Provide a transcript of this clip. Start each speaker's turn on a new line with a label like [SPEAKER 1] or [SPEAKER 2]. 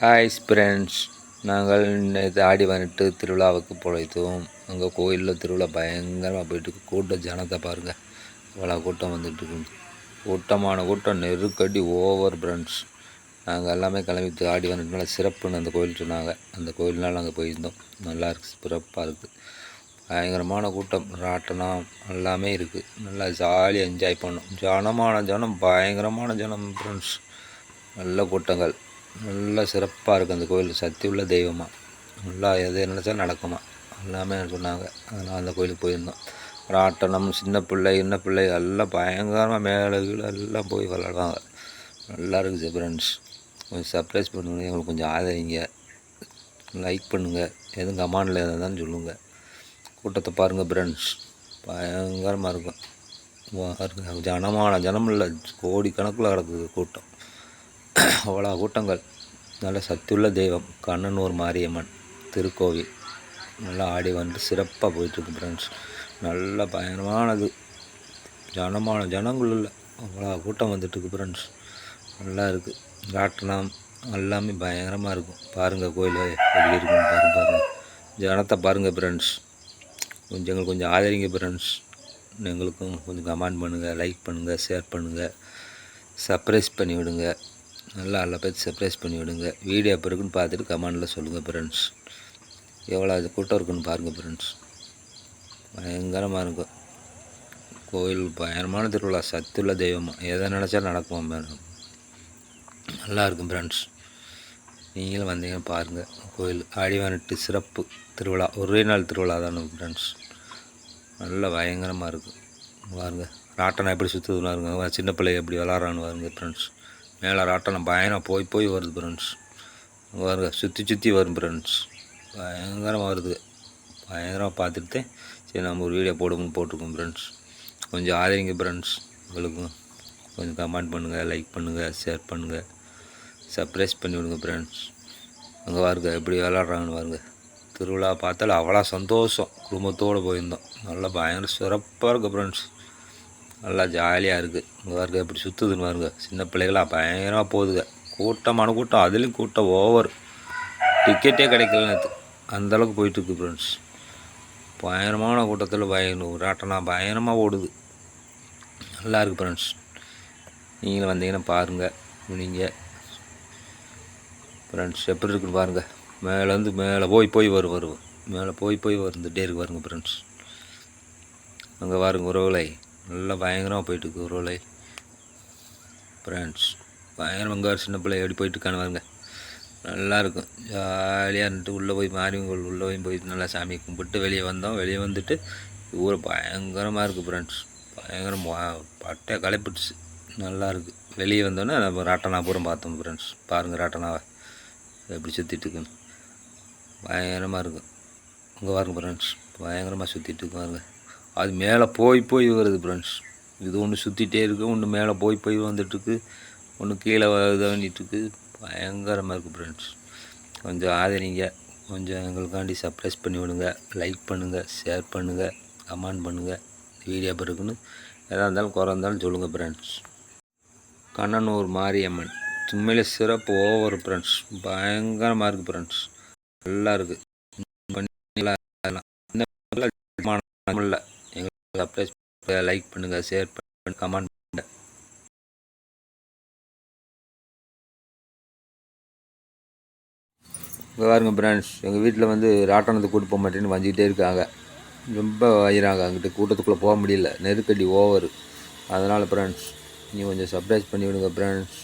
[SPEAKER 1] Hi friends நாங்கள் நேற்று ஆடி வந்துட்டு திருவிழாவுக்கு பிழைத்தோம் அங்கே கோயிலில் திருவிழா பயங்கரமாக போயிட்டு கூட்டம் ஜனத்தை பாருங்கள் இவ்வளோ கூட்டம் வந்துட்டு கூட்டமான கூட்டம் நெருக்கடி ஓவர் ஃப்ரெண்ட்ஸ் நாங்கள் எல்லாமே கிளம்பி ஆடி வந்துட்டு சிறப்புன்னு அந்த கோயில் சொன்னாங்க. அந்த கோயில்னால் நாங்கள் போயிருந்தோம். நல்லா இருக்குது சிறப்பாக இருக்குது பயங்கரமான கூட்டம். ராட்டனம் எல்லாமே இருக்குது நல்லா ஜாலியாக என்ஜாய் பண்ணோம். ஜனமான ஜனம் பயங்கரமான ஜனம் ஃப்ரெண்ட்ஸ் நல்ல கூட்டங்கள். நல்லா சிறப்பாக இருக்குது அந்த கோயில். சக்தி உள்ள தெய்வமாக நல்லா எது நினச்சாலும் நடக்குமா. எல்லாமே சொன்னாங்க. அதனால் அந்த கோயிலுக்கு போயிருந்தோம். ராட்டனம் சின்ன பிள்ளை சின்ன பிள்ளை எல்லாம் பயங்கரமாக மேலே கீழே எல்லாம் போய் விளாடுவாங்க நல்லா இருக்குது ஃப்ரெண்ட்ஸ் கொஞ்சம் சர்ப்ரைஸ் பண்ணுங்க. எங்களுக்கு கொஞ்சம் ஆதரிங்க. லைக் பண்ணுங்கள் எதுவும் கமாண்டில் எதாவது சொல்லுங்கள் கூட்டத்தை பாருங்கள் ஃப்ரெண்ட்ஸ் பயங்கரமாக இருக்கும். ஜனமான ஜனம் இல்லை கோடிக்கணக்கில் கிடக்குது கூட்டம். அவ்வளோ கூட்டங்கள் நல்ல சத்துள்ள தெய்வம் கண்ணனூர் மாரியம்மன் திருக்கோவில். நல்லா ஆடி வந்து சிறப்பாக போயிட்டுருக்கு ஃப்ரெண்ட்ஸ் நல்ல பயங்கரமானது ஜனமான ஜனங்கள் இல்லை. அவ்வளோ கூட்டம் வந்துட்டுருக்கு ஃப்ரெண்ட்ஸ் நல்லா இருக்குது ராட்டினம் எல்லாமே பயங்கரமாக இருக்கும். பாருங்கள் கோயில் எப்படி இருக்குன்னு பாருங்க பாருங்கள் ஜனத்தை பாருங்கள் ஃப்ரெண்ட்ஸ் கொஞ்சம் எங்களுக்கு கொஞ்சம் ஆதரிங்க ஃப்ரெண்ட்ஸ் எங்களுக்கும் கொஞ்சம் கமெண்ட் பண்ணுங்கள் லைக் பண்ணுங்கள் ஷேர் பண்ணுங்கள் சர்ப்ரைஸ் பண்ணி விடுங்க. நல்லா நல்ல பேர் சர்ப்ரைஸ் பண்ணி விடுங்க. வீடியோ எப்போ இருக்குன்னு பார்த்துட்டு கமெண்டில் சொல்லுங்கள் ஃப்ரெண்ட்ஸ் எவ்வளோ அது கூட்டம் இருக்குன்னு பாருங்கள் ஃப்ரெண்ட்ஸ் பயங்கரமாக இருக்கும். கோயில் பயங்கரமான திருவிழா சத்துள்ள தெய்வமாக எதை நினச்சாலும் நடக்குமா மேடம் நல்லா இருக்கும் ஃப்ரெண்ட்ஸ் நீங்களும் வந்தீங்கன்னா பாருங்கள் கோயில் ஆடிவானிட்டு சிறப்பு திருவிழா. ஒரே நாள் திருவிழா தானே ஃப்ரெண்ட்ஸ் நல்லா பயங்கரமாக இருக்கும். பாருங்கள் ராட்டனை எப்படி சுற்றுதுன்னு பாருங்க. சின்ன பிள்ளைங்க எப்படி விளாட்றான்னு பாருங்க ஃப்ரெண்ட்ஸ் மேலே ராட்டனம் பயங்கரம் போய் போய் வருது ஃப்ரெண்ட்ஸ் பாருங்க சுற்றி சுற்றி வரும் ஃப்ரெண்ட்ஸ் பயங்கரமாக வருது. பயங்கரமாக பார்த்துட்டு சரி நம்ம ஒரு வீடியோ போடுவோம்னு போட்டிருக்கோம் ஃப்ரெண்ட்ஸ் கொஞ்சம் ஆதரிங்க ஃப்ரெண்ட்ஸ் உங்களுக்கும் கொஞ்சம் கமெண்ட் பண்ணுங்கள் லைக் பண்ணுங்கள் ஷேர் பண்ணுங்கள் சர்ப்ரைஸ் பண்ணி விடுங்க ஃப்ரெண்ட்ஸ் அங்கே பாருங்க எப்படி விளாட்றாங்கன்னு வாருங்க திருவிழா பார்த்தாலும் அவ்வளோ சந்தோஷம். குடும்பத்தோடு போயிருந்தோம். நல்லா பயங்கர சிறப்பாக இருக்குது ஃப்ரெண்ட்ஸ் நல்லா ஜாலியாக இருக்குது இங்கே பாருங்க இப்படி சுற்றுதுன்னு பாருங்க. சின்ன பிள்ளைகளாக பயங்கரமாக போகுதுங்க. கூட்டமான கூட்டம் அதுலேயும் கூட்டம் ஓவர் டிக்கெட்டே கிடைக்கல நேற்று அந்தளவுக்கு போயிட்டுருக்கு ஃப்ரெண்ட்ஸ் பயங்கரமான கூட்டத்தில் பயங்கர ஆட்டம்னா பயங்கரமாக ஓடுது. நல்லா இருக்குது ஃப்ரெண்ட்ஸ் நீங்களும் வந்தீங்கன்னா பாருங்கள் நீங்கள் ஃப்ரெண்ட்ஸ் எப்படி இருக்குன்னு பாருங்கள் மேலேருந்து மேலே போய் போய் வரும் வருவோம் மேலே போய் போய் வந்துட்டே இருக்கு பாருங்க ஃப்ரெண்ட்ஸ் அங்கே பாருங்க உறவுகளை. நல்லா பயங்கரமாக போயிட்டுருக்கு உறவுலை ஃப்ரெண்ட்ஸ் பயங்கரம் அங்கே சின்ன பிள்ளை எப்படி போயிட்டுருக்கான்னு பாருங்க. நல்லா இருக்கும். ஜாலியாக இருந்துட்டு உள்ளே போய் மாரியம்மன் உள்ளே போய் போயிட்டு நல்லா சாமி கும்பிட்டு வெளியே வந்தோம். வெளியே வந்துட்டு ஊரை பயங்கரமாக இருக்குது ஃப்ரெண்ட்ஸ். பயங்கரம் பட்டையாக களைப்பிடுச்சு. நல்லாயிருக்கு வெளியே வந்தோன்னே நம்ம ராட்டனாபுரம் பார்த்தோம் ஃப்ரெண்ட்ஸ். பாருங்கள் ராட்டனாவை. எப்படி சுற்றிட்டு இருக்குன்னு பயங்கரமாக இருக்கும் அங்கே பாருங்கள் ஃப்ரெண்ட்ஸ். பயங்கரமாக சுற்றிட்டு பாருங்கள் அது மேலே போய் போய் வருது ஃப்ரெண்ட்ஸ் இது ஒன்று சுற்றிட்டே இருக்குது ஒன்று மேலே போய் போய் வந்துட்டுருக்கு ஒன்று கீழே இது பயங்கரமாக இருக்குது ஃப்ரெண்ட்ஸ் கொஞ்சம் ஆதரிங்க. கொஞ்சம் எங்களுக்காண்டி சப்ரைஸ் பண்ணி விடுங்க. லைக் பண்ணுங்கள் ஷேர் பண்ணுங்கள் கமெண்ட் பண்ணுங்கள் வீடியோ பிறகுன்னு எதாக இருந்தாலும் குறை இருந்தாலும் சொல்லுங்கள் ஃப்ரெண்ட்ஸ் கண்ணனூர் மாரியம்மன். உண்மையிலே சிறப்பு ஓவர் ஃப்ரெண்ட்ஸ் பயங்கரமாக இருக்குது ஃப்ரெண்ட்ஸ் நல்லா இருக்குது இல்லை எங்களுக்கு சர்ப்ரைஸ் லைக் பண்ணுங்கள் ஷேர் பண்ணுங்கள் கமெண்ட் பண்ணுங்கள் இங்கே பாருங்க ஃப்ரெண்ட்ஸ் எங்கள் வீட்டில் வந்து ராட்டணத்தை கூட்டு போக மாட்டேன்னு வஞ்சிக்கிட்டே இருக்காங்க. ரொம்ப வயிறாங்க அங்கிட்ட கூட்டத்துக்குள்ளே போக முடியல. நெருக்கடி ஓவர் அதனால் ஃப்ரெண்ட்ஸ் நீ கொஞ்சம் சர்ப்ரைஸ் பண்ணி விடுங்க ஃப்ரெண்ட்ஸ்